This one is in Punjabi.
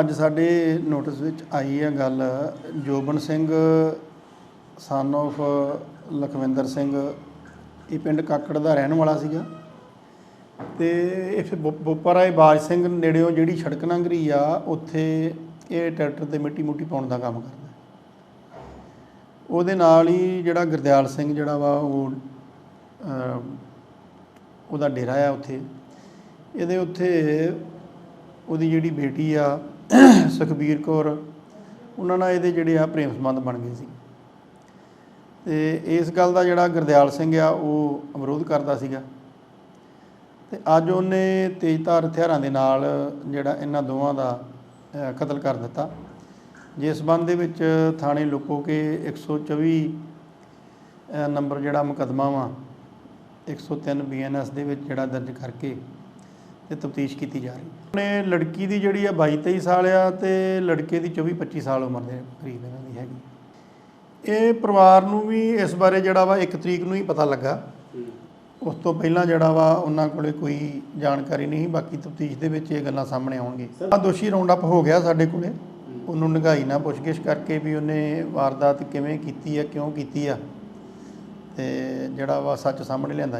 ਅੱਜ ਸਾਡੇ ਨੋਟਿਸ ਵਿੱਚ ਆਈ ਹੈ ਗੱਲ ਜੋਬਨ ਸਿੰਘ ਸਨ of ਲਖਵਿੰਦਰ ਸਿੰਘ, ਇਹ ਪਿੰਡ ਕਾਕੜ ਦਾ ਰਹਿਣ ਵਾਲਾ ਸੀਗਾ। ਤੇ ਇਹ ਫਿਰ ਬੋ- ਬਾਜ ਸਿੰਘ ਨੇੜਿਓਂ ਜਿਹੜੀ ਸੜਕ ਲੰਘ ਆ, ਉੱਥੇ ਇਹ ਟਰੈਕਟਰ ਤੇ ਮਿੱਟੀ ਮੁੱਟੀ ਪਾਉਣ ਦਾ ਕੰਮ ਕਰਦਾ। ਉਹਦੇ ਨਾਲ ਹੀ ਜਿਹੜਾ ਗੁਰਦਿਆਲ ਸਿੰਘ ਜਿਹੜਾ ਵਾ, ਉਹ ਉਹਦਾ ਡੇਰਾ ਆ ਉੱਥੇ। ਇਹਦੇ ਉੱਥੇ ਉਹਦੀ ਜਿਹੜੀ ਬੇਟੀ ਆ ਸੁਖਬੀਰ ਕੌਰ ਉਹਨਾਂ ਨਾਲ ਇਹਦੇ ਜਿਹੜੇ ਆ ਪ੍ਰੇਮ ਸੰਬੰਧ ਬਣ ਗਏ ਸੀ। ਤੇ ਇਸ ਗੱਲ ਦਾ ਜਿਹੜਾ ਗੁਰਦਿਆਲ ਸਿੰਘ ਆ ਉਹ ਵਿਰੋਧ ਕਰਦਾ ਸੀਗਾ। ਤੇ ਅੱਜ ਉਹਨੇ ਤੇਜ਼ਧਾਰ ਹਥਿਆਰਾਂ ਦੇ ਨਾਲ ਜਿਹੜਾ ਇਹਨਾਂ ਦੋਵਾਂ ਦਾ ਕਤਲ ਕਰ ਦਿੱਤਾ। ਜਿਸ ਸੰਬੰਧ ਦੇ ਵਿੱਚ ਥਾਣੇ ਲੁਕੋ ਕੇ 124 ਅ, ਨੰਬਰ ਜਿਹੜਾ ਮੁਕੱਦਮਾ ਵਾ 103 ਬੀਐਨਐਸ ਦੇ ਵਿੱਚ ਜਿਹੜਾ ਦਰਜ ਕਰਕੇ ਤੇ ਤਫਤੀਸ਼ ਕੀਤੀ ਜਾ ਰਹੀ ਹੈ। ਨੇ ਲੜਕੀ ਦੀ ਜਿਹੜੀ ਆ 22 23 ਸਾਲ ਆ ਤੇ ਲੜਕੇ ਦੀ 24 25 ਸਾਲ ਉਮਰ ਦੇ ਕਰੀਬ ਇਹਨਾਂ ਦੀ ਹੈਗੀ। ਇਹ ਪਰਿਵਾਰ ਨੂੰ ਵੀ ਇਸ ਬਾਰੇ ਜਿਹੜਾ ਵਾ 1 ਤਰੀਕ ਨੂੰ ਹੀ ਪਤਾ ਲੱਗਾ। ਉਸ ਤੋਂ ਪਹਿਲਾਂ ਜਿਹੜਾ ਵਾ ਉਹਨਾਂ ਕੋਲੇ ਕੋਈ ਜਾਣਕਾਰੀ ਨਹੀਂ ਬਾਕੀ ਤਫਤੀਸ਼ ਦੇ ਵਿੱਚ ਇਹ ਗੱਲਾਂ ਸਾਹਮਣੇ ਆਉਣਗੀਆਂ। ਆ ਦੋਸ਼ੀ ਰਾਉਂਡ ਅਪ ਹੋ ਗਿਆ ਸਾਡੇ ਕੋਲੇ। ਉਹਨੂੰ ਨਿਗਾਈ ਨਾਲ ਪੁੱਛਗਿੱਛ ਕਰਕੇ ਵੀ ਉਹਨੇ ਵਾਰਦਾਤ ਕਿਵੇਂ ਕੀਤੀ ਆ ਕਿਉਂ ਕੀਤੀ ਆ। ਤੇ ਜਿਹੜਾ ਵਾ ਸੱਚ ਸਾਹਮਣੇ ਲਿਆਂਦਾ।